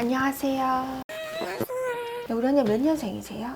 안녕하세요. 네, 우리 언니 몇 년생이세요?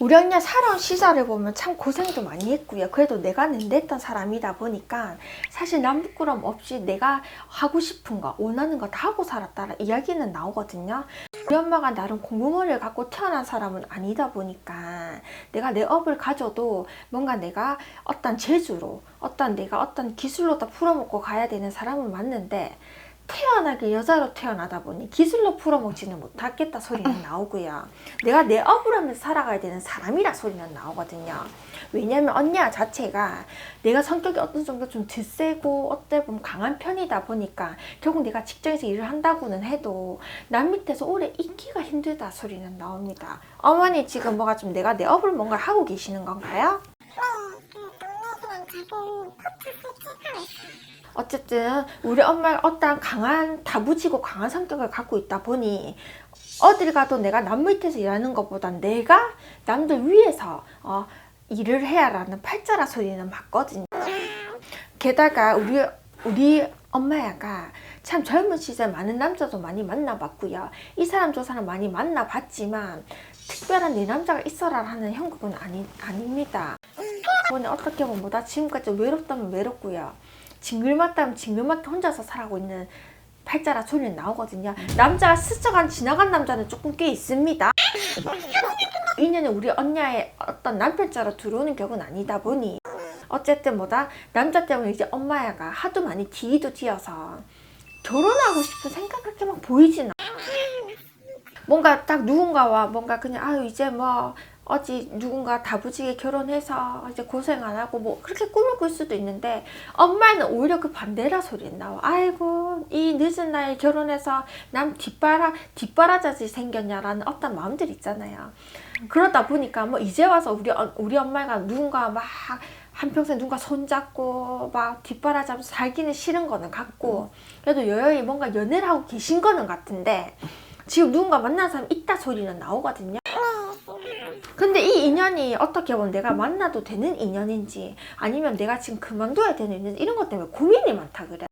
우리 언니 살아온 시절을 보면 참 고생도 많이 했고요. 그래도 내가 낸댔던 사람이다 보니까 사실 남 부끄럼 없이 내가 하고 싶은 거, 원하는 거 다 하고 살았다라 이야기는 나오거든요. 우리 엄마가 나름 공부머리를 갖고 태어난 사람은 아니다 보니까 내가 내 업을 가져도 뭔가 내가 어떤 재주로, 어떤 내가 어떤 기술로 다 풀어먹고 가야 되는 사람은 맞는데 태어나게 여자로 태어나다 보니 기술로 풀어먹지는 못하겠다 소리는 나오고요. 내가 내 업을 하면서 살아가야 되는 사람이라 소리는 나오거든요. 왜냐면 언니야 자체가 내가 성격이 어떤 정도 좀 드세고 어때 보면 강한 편이다 보니까 결국 내가 직장에서 일을 한다고는 해도 남 밑에서 오래 있기가 힘들다 소리는 나옵니다. 어머니 지금 뭐가 좀 내가 내 업을 뭔가 하고 계시는 건가요? 어쨌든 우리 엄마가 어떤 강한 다부지고 강한 성격을 갖고 있다 보니 어딜 가도 내가 남 밑에서 일하는 것보단 내가 남들 위에서 어, 일을 해야라는 팔자라 소리는 맞거든요. 게다가 우리 우리 엄마야가 참 젊은 시절 많은 남자도 많이 만나봤고요. 이 사람 저 사람 많이 만나봤지만 특별한 내 남자가 있어라 하는 형국은 아니 아닙니다. 그거는 어떻게 보면 뭐다 지금까지 외롭다면 외롭고요. 징글맞다면 징글맞게 혼자서 살아고 있는 팔자라 소리는 나오거든요. 남자가 스쳐간 지나간 남자는 조금 꽤 있습니다. 인연이 우리 언니의 어떤 남편자로 들어오는 격은 아니다 보니 어쨌든 뭐다 남자 때문에 이제 엄마야가 하도 많이 뒤도 뒤어서 결혼하고 싶은 생각밖에 막 보이진 않아. 뭔가 딱 누군가와 뭔가 그냥 아유 이제 뭐 어찌 누군가 다부지게 결혼해서 이제 고생 안 하고 뭐 그렇게 꿈을 꿀 수도 있는데 엄마는 오히려 그 반대라 소리 나와. 아이고 이 늦은 나이에 결혼해서 남 뒷바라 뒷바라자지 생겼냐라는 어떤 마음들 있잖아요. 그러다 보니까 뭐 이제 와서 우리 어- 우리 엄마가 누군가 막 한평생 누군가 손잡고 막 뒷바라잡아서 살기는 싫은 거는 같고 그래도 여전히 뭔가 연애를 하고 계신 거는 같은데 지금 누군가 만난 사람 있다 소리는 나오거든요. 근데 이 인연이 어떻게 보면 내가 만나도 되는 인연인지 아니면 내가 지금 그만둬야 되는 인연인지 이런 것 때문에 고민이 많다 그래.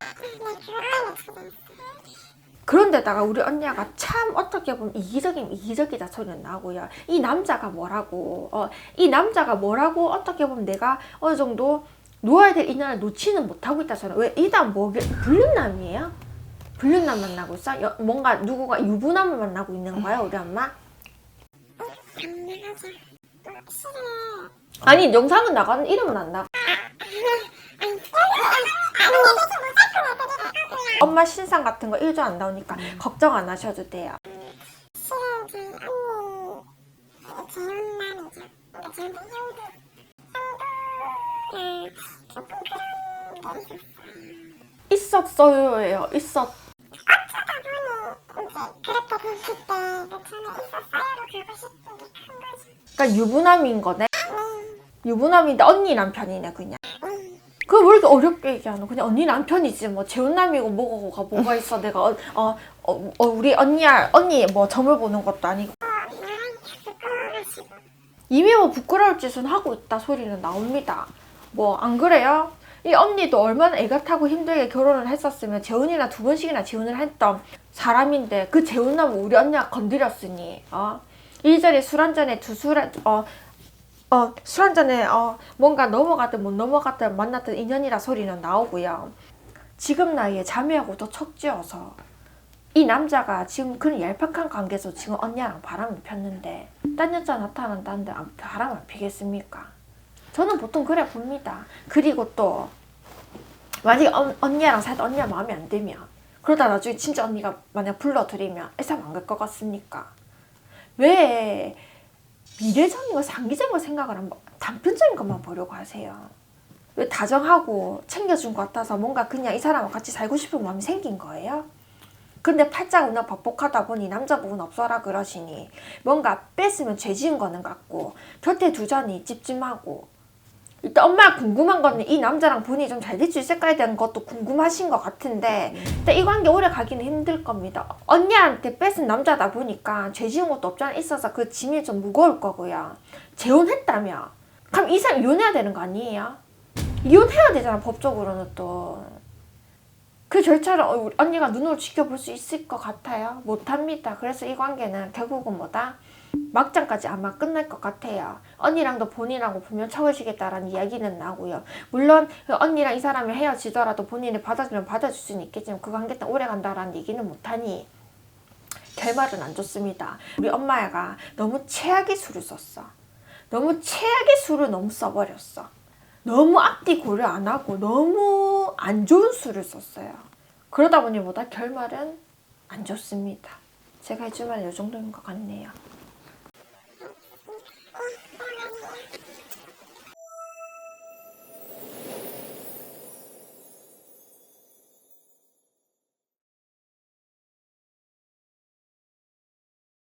그런데다가 우리 언니가 참 어떻게 보면 이기적인 이기적이다 소리는 나고요. 이 남자가 뭐라고, 어, 이 남자가 뭐라고 어떻게 보면 내가 어느 정도 놓아야 될 인연을 놓지는 못하고 있다 소리. 왜 이단 뭐 불륜남이에요? 불륜남 만나고 있어? 여- 뭔가 누구가 유부남을 만나고 있는 거야 우리 엄마? 아니 영상은 나가는 이름은 안 나가. 엄마 신상 같은 거 1도 안 나오니까 걱정 안 하셔도 돼요. 있었어요예요. 있었. 그러니까 유부남인 거네. 유부남인데 언니 남편이네 그냥. 그걸 왜 이렇게 어렵게 얘기하노? 그냥 언니 남편이지 뭐 재혼남이고 뭐가 뭐가 있어 내가 어, 어, 어, 어, 우리 언니야 언니 뭐 점을 보는 것도 아니고 이미 뭐 부끄러울 짓은 하고 있다 소리는 나옵니다. 뭐 안 그래요? 이 언니도 얼마나 애가 타고 힘들게 결혼을 했었으면 재혼이나 두 번씩이나 재혼을 했던 사람인데 그 재혼남을 우리 언니가 건드렸으니 어 이리저리 술한 잔에 두술 어 어, 술 한잔에 어, 뭔가 넘어갔든 못 넘어갔든 만났던 인연이라 소리는 나오고요. 지금 나이에 자매하고도 척지어서 이 남자가 지금 그런 얄팍한 관계에서 지금 언니랑 바람을 폈는데 딴 여자 나타난다는데 안- 바람 안 피겠습니까? 저는 보통 그래 봅니다. 그리고 또 만약에 언, 언니랑 살다 언니가 마음에 안 들면 그러다 나중에 진짜 언니가 만약 불러들이면 애상 안갈 것 같습니까? 왜 미래적인 거 상기적인 거 생각을 하면 단편적인 것만 보려고 하세요. 왜 다정하고 챙겨준 것 같아서 뭔가 그냥 이 사람과 같이 살고 싶은 마음이 생긴 거예요? 근데 팔자가 워낙 벅벅하다 보니 남자 부분 없어라 그러시니 뭔가 뺐으면 죄 지은 거는 같고 곁에 두자니 찝찝하고 일단 엄마가 궁금한 거는 이 남자랑 본인이 좀 잘 될 수 있을까에 대한 것도 궁금하신 것 같은데 일단 이 관계 오래 가기는 힘들 겁니다. 언니한테 뺏은 남자다 보니까 죄 지은 것도 없잖아 있어서 그 짐이 좀 무거울 거고요. 재혼했다며 그럼 이 사람 이혼해야 되는 거 아니에요? 이혼해야 되잖아 법적으로는 또 그 절차를 어, 언니가 눈으로 지켜볼 수 있을 것 같아요? 못합니다. 그래서 이 관계는 결국은 뭐다? 막장까지 아마 끝날 것 같아요. 언니랑도 본인하고 분명 차워지겠다라는 이야기는 나고요. 물론 그 언니랑 이 사람이 헤어지더라도 본인이 받아주면 받아줄 수는 있겠지만 그 관계 때 오래 간다라는 얘기는 못하니 결말은 안 좋습니다. 우리 엄마가 너무 최악의 수를 썼어. 너무 최악의 수를 너무 써버렸어. 너무 앞뒤 고려 안 하고 안 좋은 수를 썼어요. 그러다 보니 보다 결말은 안 좋습니다. 제가 해줄 말은 이 정도인 것 같네요.